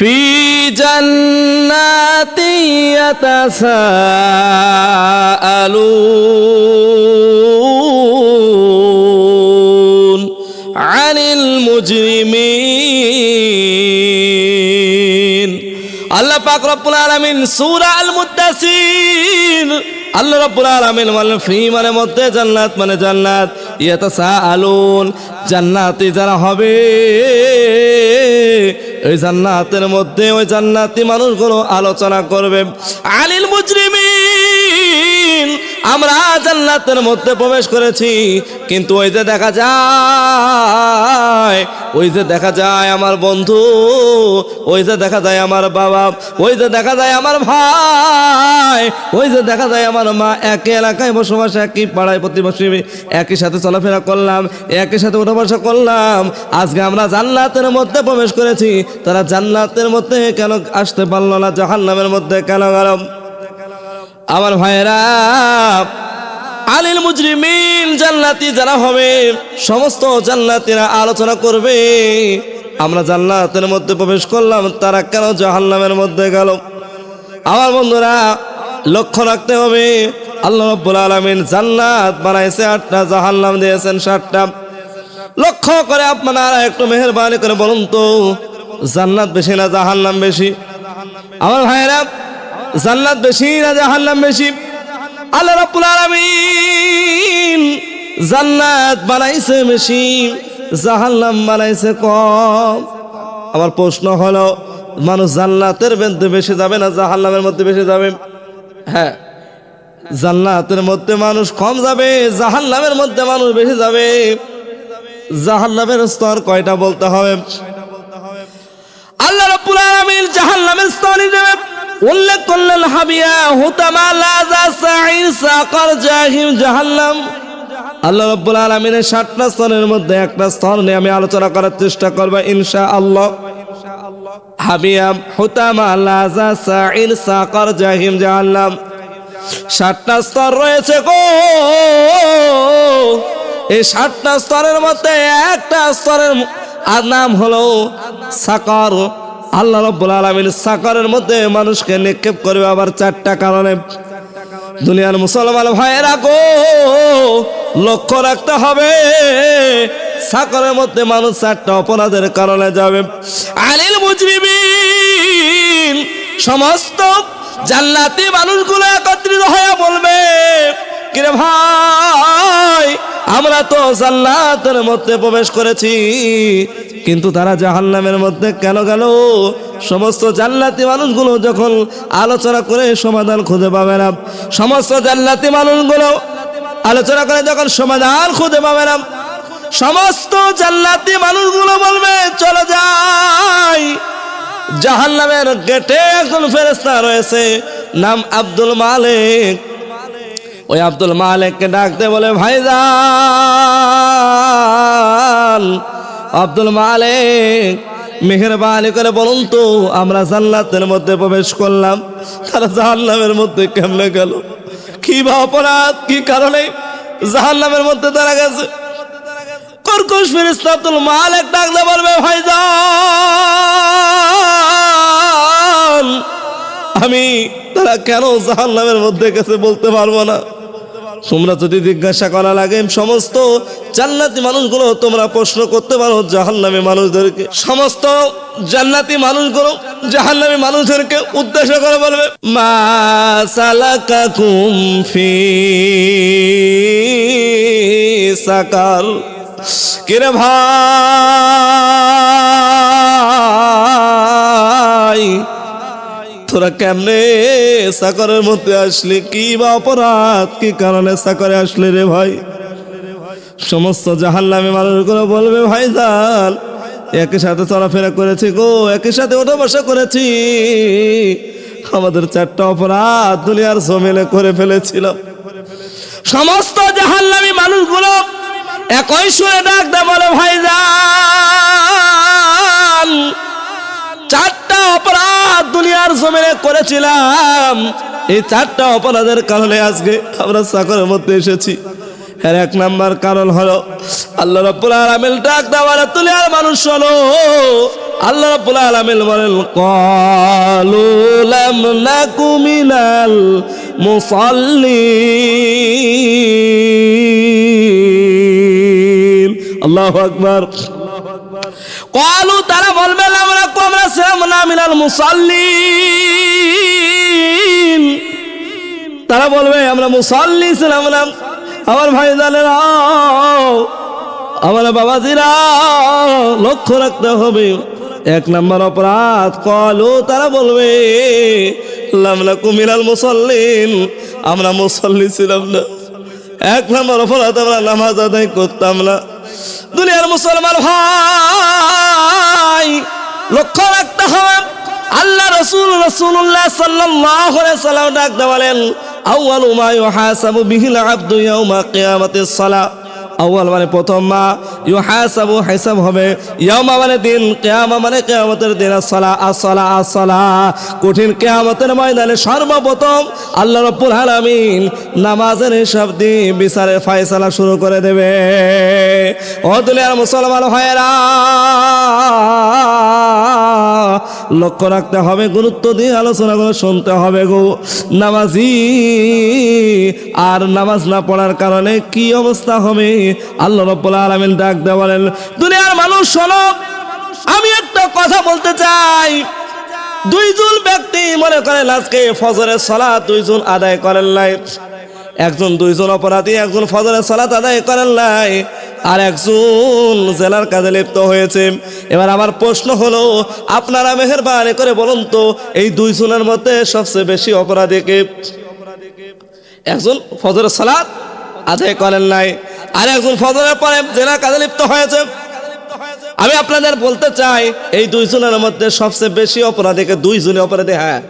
في جنات يتساءلون عن المجرمين আল্লাহ পাক রব্বুল আলামিন সূরা আল মুদ্দাসির আল্লাহ রব্বুল আলামিন বলেন ফি মানে মধ্যে জান্নাত মানে জান্নাত ইয়াতাসাআলুন জান্নাতি যারা হবে ওই জান্নাতের মধ্যে ওই জান্নাতি মানুষগুলো আলোচনা করবে। আলিল মুজরিমিন। আমরা জান্নাতের মধ্যে প্রবেশ করেছি, কিন্তু ওই যে দেখা যায়, ওই যে দেখা যায় আমার বন্ধু, ওই যে দেখা যায় আমার বাবা, ওই যে দেখা যায় আমার ভাই, ওই যে দেখা যায় আমার মা। একই এলাকায় বসবাস, একই পাড়ায় প্রতিবেশী, একই সাথে চলাফেরা করলাম, একই সাথে উঠা বসা করলাম। আজকে আমরা জান্নাতের মধ্যে প্রবেশ করেছি, তারা জান্নাতের মধ্যে কেন আসতে পারল না, জাহান্নামের মধ্যে কেন গেলাম আমার ভাইয়েরা, আলিল মুজরিমিন জান্নাতি যারা হবে, সমস্ত জান্নাতিরা আলোচনা করবে। আমরা জান্নাতের মধ্যে প্রবেশ করলাম, তারা কেন জাহান্নামের মধ্যে গেল? আমার বন্ধুরা, লক্ষ্য রাখতে হবে, আল্লাহ রব্বুল আলমিন জান্নাত বানাইছে আটটা, জাহান্নাম দিয়েছেন সাতটা। লক্ষ্য করে আপনারা একটু মেহরবানি করে বলুন তো, জান্নাত বেশি না জাহান্নাম বেশি? আমার ভাইয়েরা জান্নাত বেশি না জাহান্নাম বেশি? আল্লাহ রাব্বুল আলামিন জান্নাত বানাইছে বেশি, জাহান্নাম বানাইছে কম। আমার প্রশ্ন হলো, মানুষ জান্নাতের মধ্যে বেশি যাবে না জাহান্নামের মধ্যে বেশি যাবে? হ্যাঁ জান্নাতের মধ্যে মানুষ কম যাবে, জাহান্নামের মধ্যে মানুষ বেশি যাবে। জাহান্নামের স্তর কয়টা বলতে হবে? আল্লাহ রাব্বুল আলামিন জাহান্নামের স্তর হিসেবে উল্লেখ করলেন হাবিয়া, হুতামা লাজা সাইর সাকার জাহিম জাহান্নাম। আল্লাহ রাব্বুল আলামিনের সাতটা স্তরের মধ্যে একটা স্তর নিয়ে আমি আলোচনা করার চেষ্টা করব ইনশাআল্লাহ। হাবিয়া, হুতামা লাজা সাইর সাকার জাহিম জাহান্নাম। সাতটা স্তর রয়েছে গো। এই সাতটা স্তরের মধ্যে একটা স্তরের আর নাম হলো সাকর। আল্লাহ রব্বুল আলমিন সাকরের মধ্যে মানুষকে নিক্ষেপ করবে আবার চারটা কারণে। দুনিয়ার মুসলমান ভাইয়েরা গো, লক্ষ্য রাখতে হবে সাকরের মধ্যে মানুষ চারটা অপরাধের কারণে যাবে। আলিল মুজরিমিন, সমস্ত জান্নাতি মানুষগুলো একত্রিত হয়ে বলবে আমরা তো জান্নাতের মধ্যে প্রবেশ করেছি। কিন্তু তারা জাহান্নামের মধ্যে কেন গেল? সমস্ত জান্নাতি মানুষগুলো যখন আলোচনা করে সমাধান খুঁজে পাবে না। সমস্ত জান্নাতি মানুষগুলো আলোচনা করে যখন সমাধান খুঁজে পাবে না। সমস্ত জান্নাতি মানুষগুলো বলবে, চলে যাই। জাহান্নামের গেটে একজন ফেরেস্তা রয়েছে, নাম আব্দুল মালিক। ওই আব্দুল মালেককে ডাকতে বলে, ভাইজান, আব্দুল মালিক, মেহরবানি করে বলুন তো, আমরা জান্নাতের মধ্যে প্রবেশ করলাম, তারা জাহান্নামের মধ্যে কেমনে গেল? কি বা অপরাধ, কি কারণে জাহান্নামের মধ্যে তারা গেছে? কর্কশ ফেরিস্তা আব্দুল মালিক ডাকতে পারবে ভাইজান, আমি তারা কেন জাহান্নামের মধ্যে গেছে বলতে পারব না? তোমরা যদি জিজ্ঞাসা করা লাগে সমস্ত জান্নাতি মানুষগুলো তোমরা প্রশ্ন করতে পারো, জাহান্নামী মানুষদেরকে। সমস্ত জান্নাতি মানুষগুলো জাহান্নামী মানুষদেরকে উদ্দেশ্য করে বলবে, মা সালাকাকুম ফি সাকার। কিরে ভাই? তোরা কেমনে সাকরের মধ্যে আসলে? কি বা অপরাধ? কি কারণে সাকরে আসলে রে ভাই? সমস্ত জাহান্নামে মানুষগুলো বলবে, ভাই জাল একই সাথে চলাফেরা করেছি গো, একই সাথে ওঠা বসা করেছি। আমাদের চারটা অপরাধ দুনিয়ার জমিনে করে ফেলেছিলাম। সমস্ত জাহান্নামী মানুষগুলো একই সুরে ডাক দে বলে, ভাই জান, চারটা অপরাধ দুনিয়ার জমিনে করেছিলাম। এই চারটা অপরাধের কারণে আজকে আমরা চাকরের মধ্যে এসেছি। এর এক নাম্বার কারণ হলো, আল্লাহ রব্বুল আলামিন ডাক দেওয়ার তুলে আর মানুষ হলো আল্লাহ রাব্বুল আলামিন বলেন ক্বালু লাম নাকু মিনাল মুসাল্লিন। আল্লাহু আকবার। ক্বালু তারা বলবে তারা বলবে আমরা মুসল্লি ছিলাম না আমার ভাই জানেরা আমার বাবাজিরা, লক্ষ্য রাখতে হবে। এক নম্বর অপরাধ কলো তারা বলবে লামলা কুমিরাল মুসল্লিন আমরা মুসল্লি ছিলাম না। এক নম্বর অপরাধ আমরা নামাজ আদায় করতাম না। দুনিয়ার মুসলমান ভাই লক্ষ্য রাখতে হবে। আল্লাহ রসুল রসুল্লাহ আলাইহি সাল্লাম ডাকতে বলেন, আউয়ালু মা ইউহাসাবু বিহিল আব্দু ইয়াউমা কিয়ামাতিস সালাহ। আউয়াল মানে প্রথম মা, ইউহাসাবু হিসাব হবে ইয়াউমা মানে দিন, কিয়ামা মানে কিয়ামতের দিন আসসালা আসসালা আসসালা কঠিন কিয়ামতের ময়দানে সর্বপ্রথম আল্লাহ রাব্বুল আলামিন নামাজের হিসাব দিয়ে বিচারের ফয়সালা শুরু করে দেবে। ও দুনিয়ার মুসলমান ভাইয়েরা, লক্ষ্য রাখতে হবে, গুরুত্ব দিয়ে আলোচনা করে শুনতে হবে গো। নামাজি, আর নামাজ না পড়ার কারণে কি অবস্থা হবে? আল্লাহ রব্বুল আলামিন ডাক বলেন, দুনিয়ার মানুষ, শোনো, আমি একটা কথা বলতে চাই। দুইজন ব্যক্তি মনে করেন আজকে ফজরের সালাত দুইজন আদায় করেন নাই। একজন দুইজন অপরাধী, একজন ফজরের সালাত আদায় করেন নাই। আর একজন জেলার কাজে লিপ্ত হয়েছে। এবার আমার প্রশ্ন হলো, আপনারা মেহেরবানি করে বলুন তো, এই দুইজনের মধ্যে সবচেয়ে বেশি অপরাধীকে একজন ফজরের সালাত আদায় করেন নাই আর একজন ফজরের পরে জেলার কাজে লিপ্ত হয়েছে, আমি আপনাদের বলতে চাই, এই দুইজনের মধ্যে সবচেয়ে বেশি অপরাধীকে দুইজনই অপরাধী হ্যাঁ।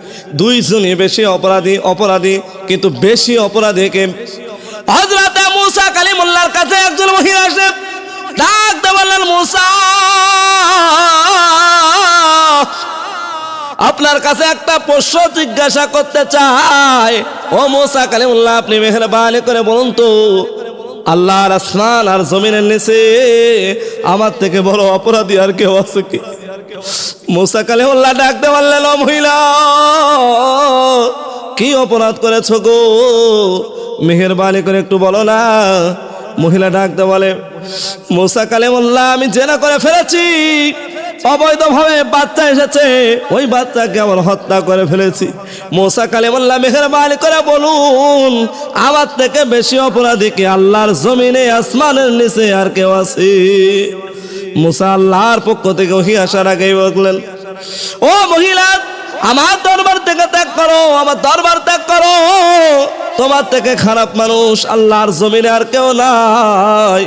দুইজনই বেশি অপরাধী অপরাধী, কিন্তু বেশি অপরাধীকে হজরতে মুসা কালিমুল্লাহর কাছে একজন মহিলা আসে ডাকতে বললেন, মুসা, আপনার কাছে একটা প্রশ্ন জিজ্ঞাসা করতে চাই। ও মোসা কালিমুল্লাহ, আপনি মেহরবানি করে বলুন তো। আল্লাহর আসমান আর জমিনের নিচে আমার থেকে বড় অপরাধী আর কেউ আছে কি? মোসা কালিমুল্লাহ ডাকতে পারলেন মহিলা, কি অপরাধ করেছ গো? মেহরবানি করে একটু বলো না। মহিলা ডাকতে বলে, মোসা কালিমুল্লাহ, আমি জেনা করে ফেলেছি। অবৈধভাবে বাচ্চা এসেছে। ওই বাচ্চাকে আমার হত্যা করে ফেলেছি। মোসা কালিমুল্লাহ মেহরবানি করে বলুন, আমার থেকে বেশি অপরাধী কি আল্লাহর জমিনে, আসমানের নিচে আর কেউ আছে? মুসা আল্লাহর পক্ষ থেকে ওহি আসার আগেই বললেন, ও মহিলা, আমার দরবার থেকে ত্যাগ করো, আমার দরবার ত্যাগ করো। তোমার থেকে খারাপ মানুষ আল্লাহর জমিনে আর কেউ নাই।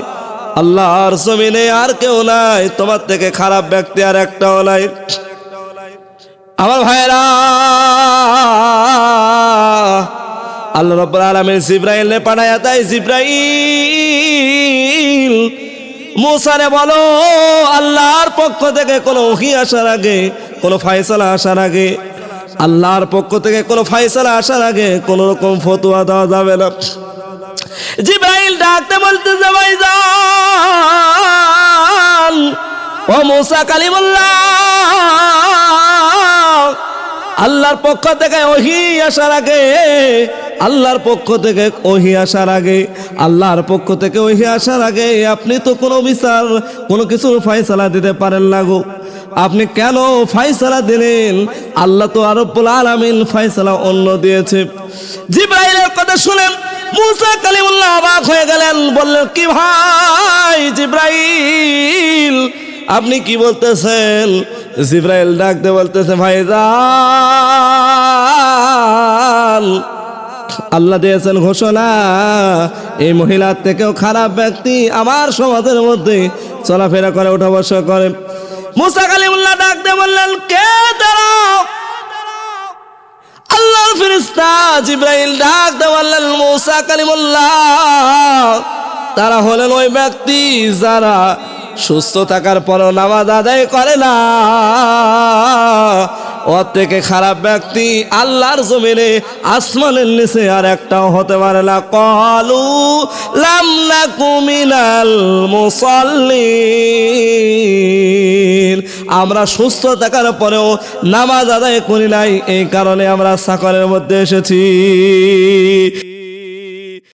আল্লাহর জমিনে আর কেউ নাই, তোমার থেকে খারাপ ব্যক্তি আর একটাও নাই। আমার ভাইরা আল্লাহ রব্বুল আলামিন জিব্রাইল নে পাঠায়া তাই জিব্রাইল, মুসারে বলো, আল্লাহর পক্ষ থেকে কোনো ওহি আসার আগে, কোনো ফায়সালা আসার আগে, আল্লাহর পক্ষ থেকে কোনো ফায়সালা আসার আগে কোনো রকম ফতোয়া দেওয়া যাবে না। জিব্রাইল ডাকতে বলতে ভাই যান ও মুসা কালিমুল্লাহ, আল্লাহর পক্ষ থেকে ওহি আসার আগে, আল্লাহর পক্ষ থেকে ওহি আসার আগে, আল্লাহর পক্ষ থেকে ওহি আসার আগে, আপনি তো কোনো বিচার, কোনো কিছুর ফয়সালা দিতে পারেন না গো। আপনি কেন ফয়সালা দিলেন? আল্লাহ তো আরব্বুল আলামিন ফয়সালা অন্য দিয়েছে। জিব্রাইলের কথা শুনেন মুসা কালিমুল্লাহ অবাক হয়ে গেলেন, বললেন, কি ভাই জিব্রাইল, আপনি কি বলতেছেন? জিব্রাইল ডাকতে বলতেছে ভাই আল্লাহ দিয়েছেন ঘোষণা, এই মহিলার থেকেও খারাপ ব্যক্তি আমার সমাজের মধ্যে চলাফেরা করে, ওঠা বসা করে। মুসা কালিমুল্লাহ ডাকতে জিব্রাইল ডাক দেওয়ালেন মুসা কালিমুল্লাহ। তারা হলেন ওই ব্যক্তি যারা সুস্থ থাকার পরেও নামাজ আদায় করে না। ওর থেকে খারাপ ব্যক্তি আল্লাহর জমিনে আসমানের নিচে আর একটাও হতে পারে না। কলু লাম না কুমিনাল মুসল্লিন। আমরা সুস্থ থাকার পরেও নামাজ আদায় করি নাই, এই কারণে আমরা সাকরের মধ্যে এসেছি।